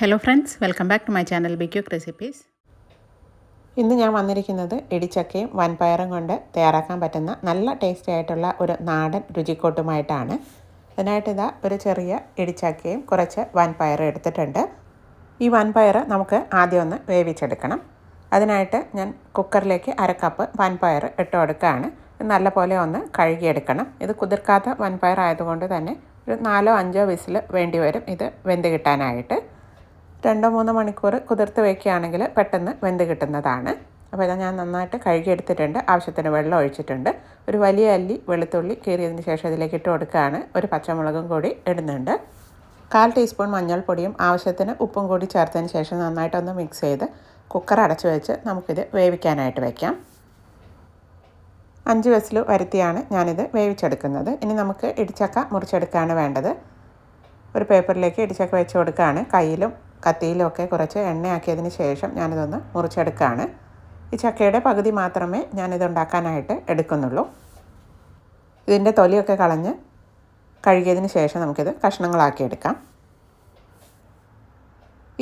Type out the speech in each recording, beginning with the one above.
Hello friends welcome back to my channel ബിക്യൂക്ക് recipes ഇന്ന് ഞാൻ വന്നിരിക്കുന്നത് ഇടിച്ചക്കയും വൻപയറും കൊണ്ട് തയ്യാറാക്കാൻ പറ്റുന്ന നല്ല ടേസ്റ്റി ആയിട്ടുള്ള ഒരു നാടൻ രുചിക്കോട്ടുമായിട്ടാണ്. അതിനായിട്ട് ഇതാ ഒരു ചെറിയ ഇടിച്ചക്കയും കുറച്ച് വൻപയറും എടുത്തിട്ടുണ്ട്. ഈ വൻപയർ നമുക്ക് ആദ്യം ഒന്ന് വേവിച്ചെടുക്കണം. അതിനായിട്ട് ഞാൻ കുക്കറിലേക്ക് അര കപ്പ് വൻപയർ ഇട്ട് കൊടുക്കുകയാണ്. നല്ലപോലെ ഒന്ന് കഴുകിയെടുക്കണം. ഇത് കുതിർക്കാത്ത വൻപയർ ആയതുകൊണ്ട് തന്നെ ഒരു നാലോ അഞ്ചോ വിസിൽ വേണ്ടി വരും ഇത് വെന്ത് കിട്ടാനായിട്ട്. രണ്ടോ മൂന്നോ മണിക്കൂർ കുതിർത്ത് വയ്ക്കുകയാണെങ്കിൽ പെട്ടെന്ന് വെന്ത് കിട്ടുന്നതാണ്. അപ്പോൾ ഇത് ഞാൻ നന്നായിട്ട് കഴുകിയെടുത്തിട്ടുണ്ട്. ആവശ്യത്തിന് വെള്ളം ഒഴിച്ചിട്ടുണ്ട്. ഒരു വലിയ അല്ലി വെളുത്തുള്ളി കീറിയതിന് ശേഷം ഇതിലേക്ക് ഇട്ട് കൊടുക്കുകയാണ്. ഒരു പച്ചമുളകും കൂടി ഇടുന്നുണ്ട്. കാൽ ടീസ്പൂൺ മഞ്ഞൾപ്പൊടിയും ആവശ്യത്തിന് ഉപ്പും കൂടി ചേർത്തതിന് ശേഷം നന്നായിട്ടൊന്ന് മിക്സ് ചെയ്ത് കുക്കർ അടച്ചു വെച്ച് നമുക്കിത് വേവിക്കാനായിട്ട് വയ്ക്കാം അഞ്ച് വിസിൽ വരുത്തിയാണ് ഞാനിത് വേവിച്ചെടുക്കുന്നത്. ഇനി നമുക്ക് ഇടിച്ചക്ക മുറിച്ചെടുക്കുകയാണ് വേണ്ടത്. ഒരു പേപ്പറിലേക്ക് ഇടിച്ചക്ക വെച്ച് കൊടുക്കുകയാണ്. കയ്യിലും കത്തിയിലും ഒക്കെ കുറച്ച് എണ്ണയാക്കിയതിന് ശേഷം ഞാനിതൊന്ന് മുറിച്ചെടുക്കുകയാണ്. ഈ ചക്കയുടെ പകുതി മാത്രമേ ഞാനിത് ഉണ്ടാക്കാനായിട്ട് എടുക്കുന്നുള്ളൂ. ഇതിന്റെ തൊലിയൊക്കെ കളഞ്ഞ് കഴുകിയതിന് ശേഷം നമുക്കിത് കഷ്ണങ്ങളാക്കി എടുക്കാം.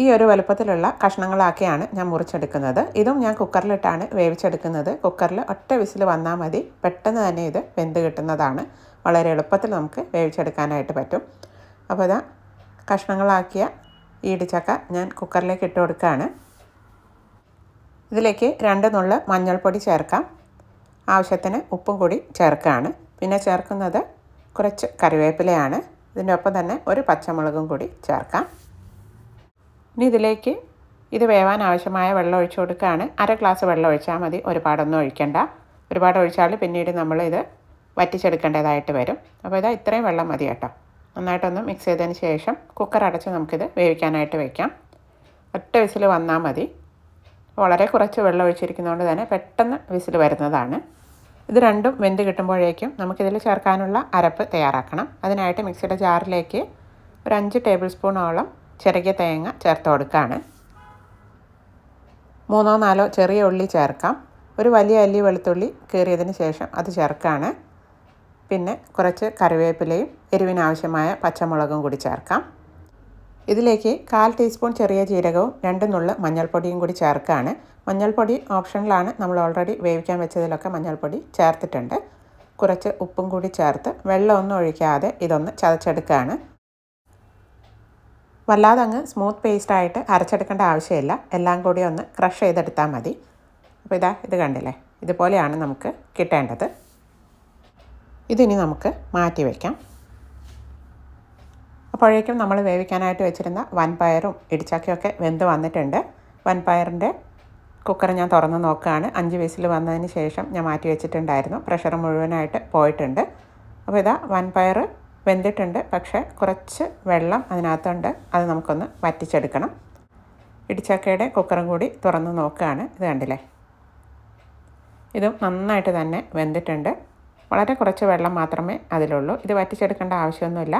ഈ ഒരു വലുപ്പത്തിലുള്ള കഷ്ണങ്ങളാക്കിയാണ് ഞാൻ മുറിച്ചെടുക്കുന്നത്. ഇതും ഞാൻ കുക്കറിലിട്ടാണ് വേവിച്ചെടുക്കുന്നത്. കുക്കറിൽ ഒറ്റ വിസിൽ വന്നാൽ മതി. പെട്ടെന്ന് തന്നെ ഇത് വെന്ത് കിട്ടുന്നതാണ്. വളരെ എളുപ്പത്തിൽ നമുക്ക് വേവിച്ചെടുക്കാനായിട്ട് പറ്റും. അപ്പോൾ ഇതാ കഷ്ണങ്ങളാക്കിയ ഈ ഇടിച്ചക്ക ഞാൻ കുക്കറിലേക്ക് ഇട്ട് കൊടുക്കുകയാണ്. ഇതിലേക്ക് രണ്ട് നുള്ള് മഞ്ഞൾപ്പൊടി ചേർക്കാം. ആവശ്യത്തിന് ഉപ്പും കൂടി ചേർക്കുകയാണ്. പിന്നെ ചേർക്കുന്നത് കുറച്ച് കറിവേപ്പിലയാണ്. ഇതിന്റെ ഒപ്പം തന്നെ ഒരു പച്ചമുളകും കൂടി ചേർക്കാം. ഇനി ഇതിലേക്ക് ഇത് വേവാൻ ആവശ്യമായ വെള്ളം ഒഴിച്ചു കൊടുക്കുകയാണ്. അര ഗ്ലാസ് വെള്ളം ഒഴിച്ചാൽ മതി. ഒരുപാടൊന്നും ഒഴിക്കണ്ട. ഒരുപാട് ഒഴിച്ചാൽ പിന്നീട് നമ്മൾ ഇത് വറ്റിച്ചെടുക്കേണ്ടതായിട്ട് വരും. അപ്പോൾ ഇതാ ഇത്രയും വെള്ളം മതി കേട്ടോ. നന്നായിട്ടൊന്ന് മിക്സ് ചെയ്തതിന് ശേഷം കുക്കർ അടച്ച് നമുക്കിത് വേവിക്കാനായിട്ട് വയ്ക്കാം ഒറ്റ വിസിൽ വന്നാൽ മതി. വളരെ കുറച്ച് വെള്ളം ഒഴിച്ചിരിക്കുന്നതുകൊണ്ട് തന്നെ പെട്ടെന്ന് വിസിൽ വരുന്നതാണ്. ഇത് രണ്ടും വെന്ത് കിട്ടുമ്പോഴേക്കും നമുക്കിതിൽ ചേർക്കാനുള്ള അരപ്പ് തയ്യാറാക്കണം. അതിനായിട്ട് മിക്സിയുടെ ജാറിലേക്ക് ഒരു അഞ്ച് ടേബിൾ സ്പൂണോളം ചെറിയ തേങ്ങ ചേർത്ത് കൊടുക്കുകയാണ് മൂന്നോ നാലോ ചെറിയ ഉള്ളി ചേർക്കാം. ഒരു വലിയ അല്ലി വെളുത്തുള്ളി കീറിയതിന് ശേഷം അത് ചേർക്കുകയാണ് പിന്നെ കുറച്ച് കറിവേപ്പിലയും എരിവിനാവശ്യമായ പച്ചമുളകും കൂടി ചേർക്കാം. ഇതിലേക്ക് കാൽ ടീസ്പൂൺ ചെറിയ ജീരകവും രണ്ട് നുള്ള് മഞ്ഞൾപ്പൊടിയും കൂടി ചേർക്കുകയാണ് മഞ്ഞൾപ്പൊടി ഓപ്ഷനിലാണ് നമ്മൾ ഓൾറെഡി വേവിക്കാൻ വെച്ചതിലൊക്കെ മഞ്ഞൾപ്പൊടി ചേർത്തിട്ടുണ്ട്. കുറച്ച് ഉപ്പും കൂടി ചേർത്ത് വെള്ളമൊന്നും ഒഴിക്കാതെ ഇതൊന്ന് ചതച്ചെടുക്കുകയാണ് വല്ലാതെ അങ്ങ് സ്മൂത്ത് പേസ്റ്റായിട്ട് അരച്ചെടുക്കേണ്ട ആവശ്യമില്ല. എല്ലാം കൂടി ഒന്ന് ക്രഷ് ചെയ്തെടുത്താൽ മതി. അപ്പോൾ ഇതാ ഇത് കണ്ടില്ലേ? ഇതുപോലെയാണ് നമുക്ക് കിട്ടേണ്ടത്. ഇതിനി നമുക്ക് മാറ്റി വയ്ക്കാം അപ്പോഴേക്കും നമ്മൾ വേവിക്കാനായിട്ട് വെച്ചിരുന്ന വൻപയറും ഇടിച്ചാക്കിയൊക്കെ വെന്ത് വന്നിട്ടുണ്ട്. വൻപയറിന്റെ കുക്കർ ഞാൻ തുറന്ന് നോക്കുകയാണ്. അഞ്ച് വിസിൽ വന്നതിന് ശേഷം ഞാൻ മാറ്റി വെച്ചിട്ടുണ്ടായിരുന്നു. പ്രഷർ മുഴുവനായിട്ട് പോയിട്ടുണ്ട്. അപ്പോൾ ഇതാ വൻപയർ വെന്തിട്ടുണ്ട്. പക്ഷേ കുറച്ച് വെള്ളം അതിനകത്തുണ്ട്. അത് നമുക്കൊന്ന് വറ്റിച്ചെടുക്കണം. ഇടിച്ചാക്കയുടെ കുക്കറും കൂടി തുറന്ന് നോക്കുകയാണ്. ഇത് കണ്ടില്ലേ? ഇതും നന്നായിട്ട് തന്നെ വെന്തിട്ടുണ്ട്. വളരെ കുറച്ച് വെള്ളം മാത്രമേ അതിലുള്ളൂ. ഇത് വറ്റിച്ചെടുക്കേണ്ട ആവശ്യമൊന്നുമില്ല.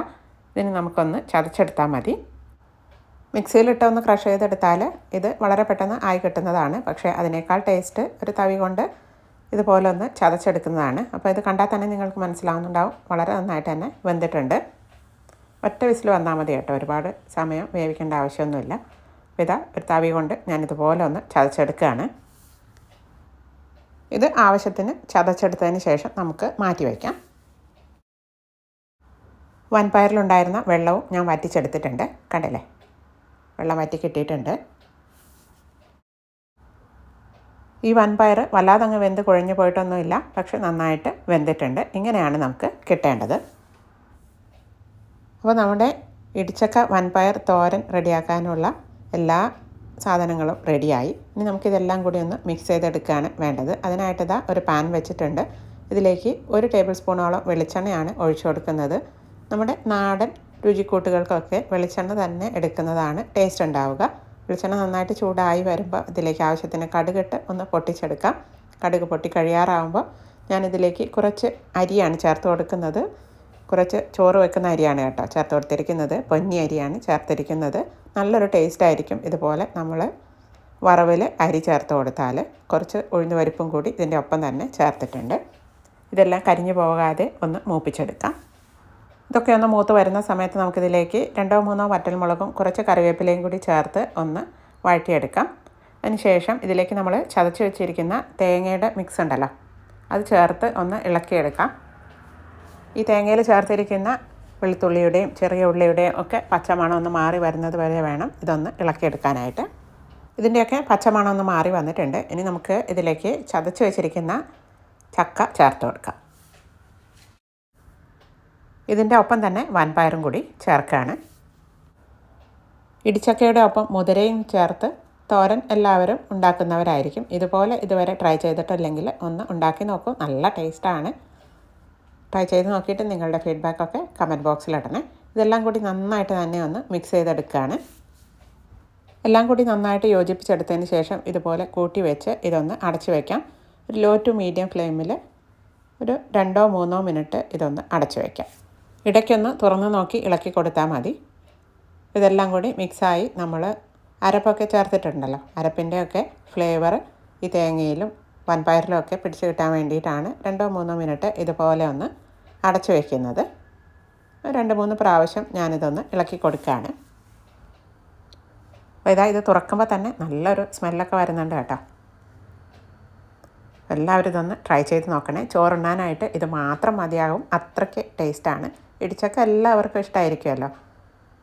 ഇതിന് നമുക്കൊന്ന് ചതച്ചെടുത്താൽ മതി. മിക്സിയിലിട്ട് ഒന്ന് ക്രഷ് ചെയ്തെടുത്താൽ ഇത് വളരെ പെട്ടെന്ന് ആയി കിട്ടുന്നതാണ്. പക്ഷേ അതിനേക്കാൾ ടേസ്റ്റ് ഒരു തവി കൊണ്ട് ഇതുപോലെ ഒന്ന് ചതച്ചെടുക്കുന്നതാണ്. അപ്പോൾ ഇത് കണ്ടാൽ തന്നെ നിങ്ങൾക്ക് മനസ്സിലാവുന്നുണ്ടാവും. വളരെ നന്നായിട്ട് തന്നെ വെന്തിട്ടുണ്ട്. ഒറ്റ വിസിൽ വന്നാൽ മതി കേട്ടോ. ഒരുപാട് സമയം വേവിക്കേണ്ട ആവശ്യമൊന്നുമില്ല. ഇതാ ഒരു തവി കൊണ്ട് ഞാനിതുപോലെ ഒന്ന് ചതച്ചെടുക്കുകയാണ്. ഇത് ആവശ്യത്തിന് ചതച്ചെടുത്തതിന് ശേഷം നമുക്ക് മാറ്റി വയ്ക്കാം. വൻപയറിലുണ്ടായിരുന്ന വെള്ളവും ഞാൻ വറ്റിച്ചെടുത്തിട്ടുണ്ട്. കണ്ടില്ലേ? വെള്ളം വറ്റി കിട്ടിയിട്ടുണ്ട്. ഈ വൻപയർ വല്ലാതെ അങ്ങ് വെന്ത് കുഴഞ്ഞു പോയിട്ടൊന്നുമില്ല. പക്ഷെ നന്നായിട്ട് വെന്തിട്ടുണ്ട്. ഇങ്ങനെയാണ് നമുക്ക് കിട്ടേണ്ടത്. അപ്പോൾ നമ്മുടെ ഇടിച്ചക്ക വൻപയർ തോരൻ റെഡിയാക്കാനുള്ള എല്ലാ സാധനങ്ങളും റെഡിയായി. ഇനി നമുക്കിതെല്ലാം കൂടി ഒന്ന് മിക്സ് ചെയ്തെടുക്കുകയാണ് വേണ്ടത്. അതിനായിട്ട് ഇതാ ഒരു പാൻ വെച്ചിട്ടുണ്ട്. ഇതിലേക്ക് ഒരു ടേബിൾ സ്പൂണോളം വെളിച്ചെണ്ണയാണ് ഒഴിച്ചു കൊടുക്കുന്നത്. നമ്മുടെ നാടൻ രുചിക്കൂട്ടുകൾക്കൊക്കെ വെളിച്ചെണ്ണ തന്നെ എടുക്കുന്നതാണ് ടേസ്റ്റ് ഉണ്ടാവുക. വെളിച്ചെണ്ണ നന്നായിട്ട് ചൂടായി വരുമ്പോൾ ഇതിലേക്ക് ആവശ്യത്തിന് കടുകിട്ട് ഒന്ന് പൊട്ടിച്ചെടുക്കാം. കടുക് പൊട്ടി കഴിയാറാകുമ്പോൾ ഞാനിതിലേക്ക് കുറച്ച് അരിയാണ് ചേർത്ത് കൊടുക്കുന്നത്. കുറച്ച് ചോറ് വെക്കുന്ന അരിയാണ് കേട്ടോ ചേർത്ത് കൊടുത്തിരിക്കുന്നത് പൊന്നി അരിയാണ് ചേർത്തിരിക്കുന്നത്. നല്ലൊരു ടേസ്റ്റ് ആയിരിക്കും ഇതുപോലെ നമ്മൾ വറവിൽ അരി ചേർത്ത് കൊടുത്താൽ കുറച്ച് ഉഴുന്ന് പരിപ്പും കൂടി ഇതിന്റെ ഒപ്പം തന്നെ ചേർത്തിട്ടുണ്ട്. ഇതെല്ലാം കരിഞ്ഞു പോകാതെ ഒന്ന് മൂപ്പിച്ചെടുക്കാം. ഇതൊക്കെ ഒന്ന് മൂത്ത് വരുന്ന സമയത്ത് നമുക്കിതിലേക്ക് രണ്ടോ മൂന്നോ വറ്റൽമുളകും കുറച്ച് കറിവേപ്പിലയും കൂടി ചേർത്ത് ഒന്ന് വഴറ്റിയെടുക്കാം. അതിനുശേഷം ഇതിലേക്ക് നമ്മൾ ചതച്ച് വെച്ചിരിക്കുന്ന തേങ്ങയുടെ മിക്സ് ഉണ്ടല്ലോ അത് ചേർത്ത് ഒന്ന് ഇളക്കിയെടുക്കാം. ഈ തേങ്ങയിൽ ചേർത്തിരിക്കുന്ന വെളുത്തുള്ളിയുടെയും ചെറിയ ഉള്ളിയുടെയും ഒക്കെ പച്ചമണം ഒന്ന് മാറി വരുന്നത് വരെ വേണം ഇതൊന്ന് ഇളക്കിയെടുക്കാനായിട്ട്. ഇതിന്റെയൊക്കെ പച്ചമണം ഒന്ന് മാറി വന്നിട്ടുണ്ട്. ഇനി നമുക്ക് ഇതിലേക്ക് ചതച്ച് വെച്ചിരിക്കുന്ന ചക്ക ചേർത്ത് കൊടുക്കാം. ഇതിന്റെ ഒപ്പം തന്നെ വൻപയറും കൂടി ചേർക്കുകയാണ്. ഇടിച്ചക്കയുടെ ഒപ്പം മുതിരയും ചേർത്ത് തോരൻ എല്ലാവരും ഉണ്ടാക്കുന്നവരായിരിക്കും. ഇതുപോലെ ഇതുവരെ ട്രൈ ചെയ്തിട്ടില്ലെങ്കിൽ ഒന്ന് ഉണ്ടാക്കി നോക്കൂ. നല്ല ടേസ്റ്റാണ്. ട്രൈ ചെയ്ത് നോക്കിയിട്ട് നിങ്ങളുടെ ഫീഡ്ബാക്കൊക്കെ കമന്റ് ബോക്സിലിടണേ ഇതെല്ലാം കൂടി നന്നായിട്ട് തന്നെ ഒന്ന് മിക്സ് ചെയ്തെടുക്കുകയാണ് എല്ലാം കൂടി നന്നായിട്ട് യോജിപ്പിച്ചെടുത്തതിന് ശേഷം ഇതുപോലെ കൂട്ടി വെച്ച് ഇതൊന്ന് അടച്ചു വയ്ക്കാം ഒരു ലോ ടു മീഡിയം ഫ്ലെയിമിൽ ഒരു രണ്ടോ മൂന്നോ മിനിറ്റ് ഇതൊന്ന് അടച്ചു വയ്ക്കാം ഇടയ്ക്കൊന്ന് തുറന്ന് നോക്കി ഇളക്കി കൊടുത്താൽ മതി. ഇതെല്ലാം കൂടി മിക്സായി നമ്മൾ അരപ്പൊക്കെ ചേർത്തിട്ടുണ്ടല്ലോ. അരപ്പിന്റെയൊക്കെ ഫ്ലേവർ ഈ തേങ്ങയിലും വൻപയറിലും ഒക്കെ പിടിച്ച് കിട്ടാൻ വേണ്ടിയിട്ടാണ് രണ്ടോ മൂന്നോ മിനിറ്റ് ഇതുപോലെ ഒന്ന് അടച്ചു വയ്ക്കുന്നത് രണ്ട് മൂന്ന് പ്രാവശ്യം ഞാനിതൊന്ന് ഇളക്കി കൊടുക്കുകയാണ്. അപ്പോൾ ഇതാ ഇത് തുറക്കുമ്പോൾ തന്നെ നല്ലൊരു സ്മെല്ലൊക്കെ വരുന്നുണ്ട് കേട്ടോ. എല്ലാവരും ഇതൊന്ന് ട്രൈ ചെയ്ത് നോക്കണേ. ചോറുണ്ണാനായിട്ട് ഇത് മാത്രം മതിയാകും. അത്രയ്ക്ക് ടേസ്റ്റാണ്. ഇടിച്ചൊക്കെ എല്ലാവർക്കും ഇഷ്ടമായിരിക്കുമല്ലോ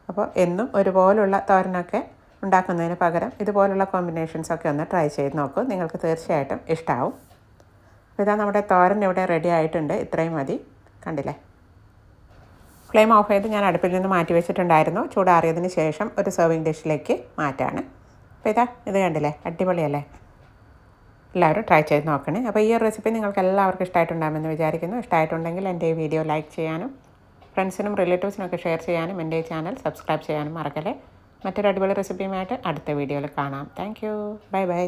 അപ്പോൾ എന്നും ഒരുപോലുള്ള തോരനൊക്കെ ഉണ്ടാക്കുന്നതിന് പകരം ഇതുപോലുള്ള കോമ്പിനേഷൻസൊക്കെ ഒന്ന് ട്രൈ ചെയ്ത് നോക്കൂ. നിങ്ങൾക്ക് തീർച്ചയായിട്ടും ഇഷ്ടമാവും അപ്പോൾ ഇതാ നമ്മുടെ തോരൻ ഇവിടെ റെഡി ആയിട്ടുണ്ട്. ഇത്രയും മതി. കണ്ടില്ലേ? ഫ്ലെയിം ഓഫ് ചെയ്ത് ഞാൻ അടുപ്പിൽ നിന്ന് മാറ്റി വെച്ചിട്ടുണ്ടായിരുന്നു. ചൂടാറിയതിന് ശേഷം ഒരു സെർവിങ് ഡിഷിലേക്ക് മാറ്റാണ്. അപ്പോൾ ഇതാ ഇത് കണ്ടില്ലേ? അടിപൊളിയല്ലേ? എല്ലാവരും ട്രൈ ചെയ്ത് നോക്കണേ. അപ്പോൾ ഈ ഒരു റെസിപ്പി നിങ്ങൾക്ക് എല്ലാവർക്കും ഇഷ്ടമായിട്ടുണ്ടാകുമെന്ന് വിചാരിക്കുന്നു. ഇഷ്ടമായിട്ടുണ്ടെങ്കിൽ എന്റെ ഈ വീഡിയോ ലൈക്ക് ചെയ്യാനും ഫ്രണ്ട്സിനും റിലേറ്റീവ്സിനൊക്കെ ഷെയർ ചെയ്യാനും എന്റെ ചാനൽ സബ്സ്ക്രൈബ് ചെയ്യാനും മറക്കല്ലേ? മറ്റൊരു അടിപൊളി റെസിപ്പിയുമായിട്ട് അടുത്ത വീഡിയോയിൽ കാണാം. Thank bye bye